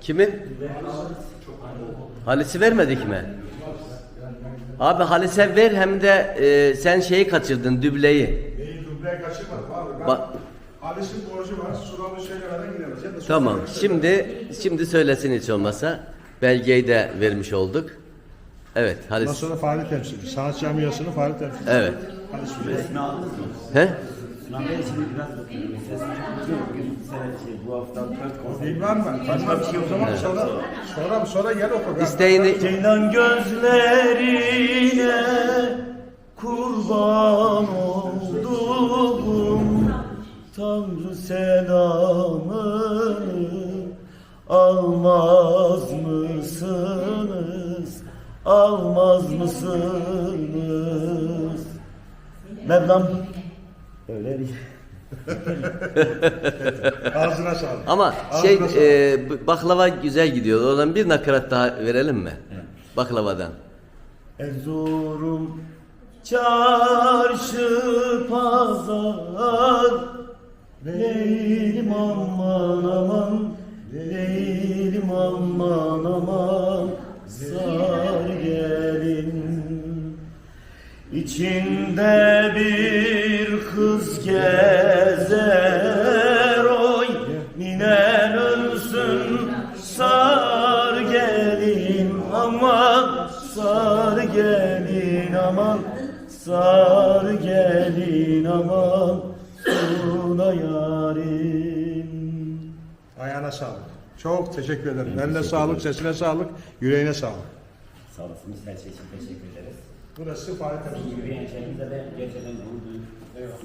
Kimin? Halis'i vermedik mi? Abi Halis'e ver hem de e, sen şeyi kaçırdın dübleyi. Neyi dubleye kaçırmadım abi. Ben Bak- Halis'in borcu var. Suralı şeylerden gidemez. Ya da Tamam. Suralı- Şimdi şimdi söylesin hiç olmasa. Belgeyi de vermiş olduk. Evet Ondan Halis. sonra faaliyet temsilci. Sanat camiasının faaliyet temsilcisi. Evet. Halis Bey. Resmi aldınız mı? He? Sinan Bey şimdi biraz bakıyorum. Ses çok yok. Bu sene şey, bu hafta dört konser. Bilmem ben. Başka bir şey o zaman sonra, sonra, sonra gel oku. İsteğini Ceylan gözlerine kurban olduğum Tanrı selamını almaz mısınız? Almaz mısınız? Mevlam öyle değil. Ağzına sağlık. ama Ağzına şey sağlık. e, baklava güzel gidiyor. Oradan bir nakarat daha verelim mi? Baklavadan. Erzurum çarşı pazar Leylim İçinde bir kız gezer oy Ninen ölsün sar gelin aman Sar gelin aman Sar gelin aman Suna yarim Ayağına sağlık. Çok teşekkür ederim. Eline sağlık, sesine sağlık, yüreğine sağlık. Sağ olasınız her şey için teşekkür ederiz. Burası faaliyet temsilcisi. Yürüyen şeyimize de gerçekten gurur duyuyoruz.